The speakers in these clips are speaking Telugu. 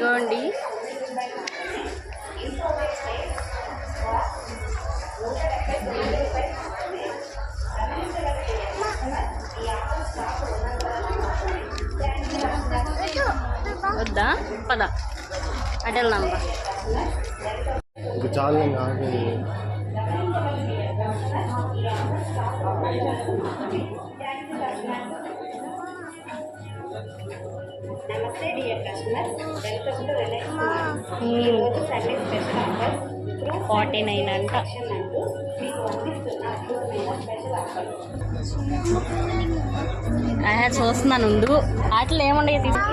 ఇదిగోండి. వద్దా? పద. అటల్ నంబర్. చాలు ఇంకా నమస్తే dear customer welcome to Reliance ఈరోజు Sunday special offer forty nine అంట అంటూ మీకు అందిస్తున్న అద్భుతమైన స్పెషల్ ఆఫర్ ఆహా, చూస్తున్నాను ఉండు వాటిలో ఏముండవు తీసు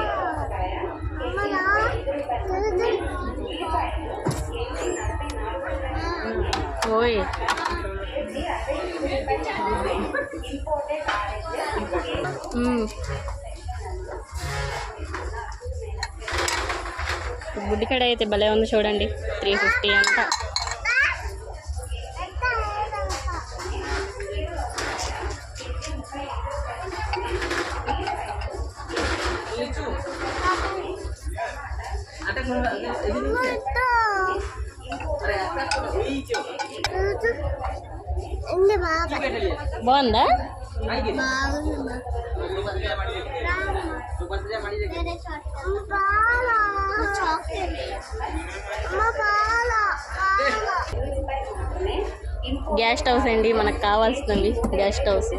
ఓయ్. బుడ్డికాడ అయితే భలే ఉంది చూడండి. త్రీ ఫిఫ్టీ అంట. బాగుందా. గ్యాస్ట్ హౌస్ అండి మనకు కావాల్సింది గ్యాస్ట్ హౌస్.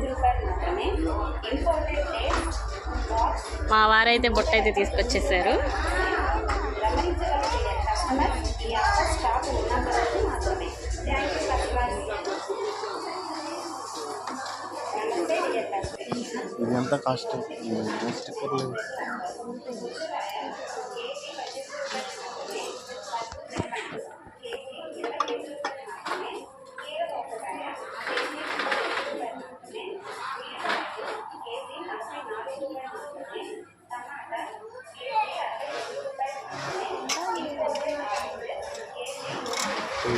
మా వారైతే బుట్ట అయితే తీసుకొచ్చేసారు. ఎంత కాస్ట్? స్టిక్కర్లు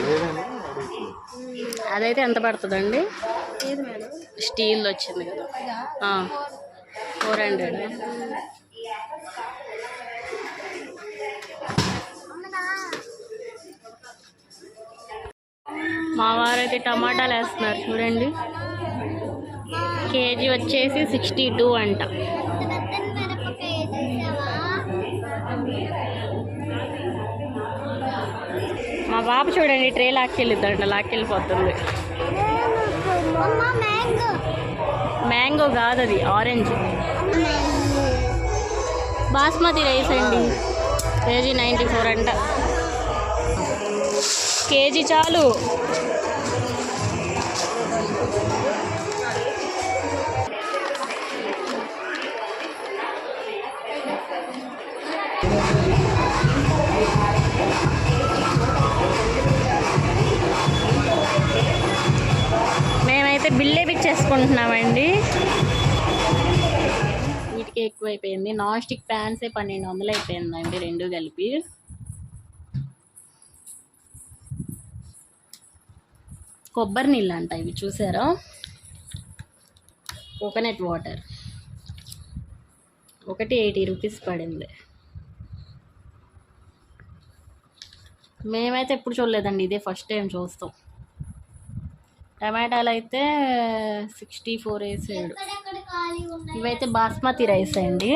లేదండి అదైతే ఎంత పడుతుందండి? స్టీల్ వచ్చింది కదా. Four hundred. మా వారైతే టమాటాలు వేస్తున్నారు చూడండి. కేజీ వచ్చేసి సిక్స్టీ టూ అంట. మా బాబు చూడండి ట్రే లాక్కెళ్ళిద్దంట లాక్కెళ్ళిపోతుంది. మ్యాంగో కాదు అది ఆరెంజ్. బాస్మతి రైస్ అండి. కేజీ నైంటీ ఫోర్ అంట. కేజీ చాలు. మేమైతే బిల్లే బిచ్చేసుకుంటున్నామండి. వీటికి ఎక్కువైపోయింది. నాన్ స్టిక్ ప్యాన్సే పన్నెండు వందలు అయిపోయిందండి రెండు కలిపి. కొబ్బరి నీళ్ళు అంట ఇవి చూసారా? Coconut water. ఒకటి ఎయిటీ రూపీస్ పడింది. మేమైతే ఎప్పుడు చూడలేదండి ఇదే ఫస్ట్ టైం చూస్తాం. టమాటాలు అయితే సిక్స్టీ ఫోర్ వేసాడు. ఇవైతే బాస్మతి రైస్ అండి.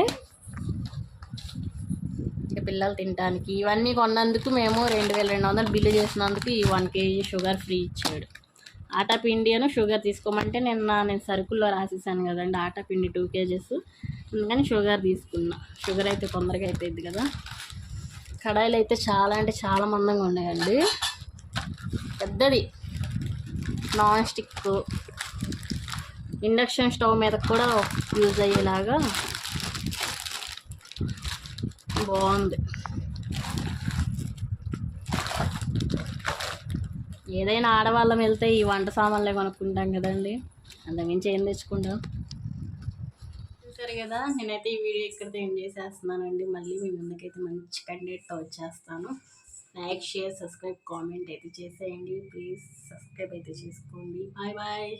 ఇక పిల్లలు తినడానికి ఇవన్నీ కొన్నందుకు మేము రెండు వేల రెండు వందలు బిల్లు చేసినందుకు ఈ వన్ కేజీ షుగర్ ఫ్రీ ఇచ్చాడు. ఆటా పిండి అను షుగర్ తీసుకోమంటే నిన్న నేను సరుకుల్లో రాసేసాను కదండి ఆటా పిండి టూ కేజెస్. అందుకని షుగర్ తీసుకున్నా. షుగర్ అయితే తొందరగా అయిపోయింది కదా. కడాయిలు అయితే చాలా అంటే చాలా మందంగా ఉన్నాయండి. పెద్దది. నాన్ స్టిక్ ఇండక్షన్ స్టవ్ మీద కూడా యూజ్ అయ్యేలాగా బాగుంది. ఏదైనా ఆడవాళ్ళం వెళ్తే ఈ వంట సామాన్లే కొనుక్కుంటాం కదండి. అంతమించి ఏం తెచ్చుకుంటాం? చూసారు కదా నేనైతే ఈ వీడియో ఇక్కడితో ఏం చేసేస్తున్నానండి. మళ్ళీ మీ ముందుకైతే మంచి కంటెంట్తో వచ్చేస్తాను. లైక్ షేర్ సబ్స్క్రైబ్ కామెంట్ అయితే చేసేయండి. ప్లీజ్ సబ్స్క్రైబ్ అయితే చేసుకోండి. Bye bye.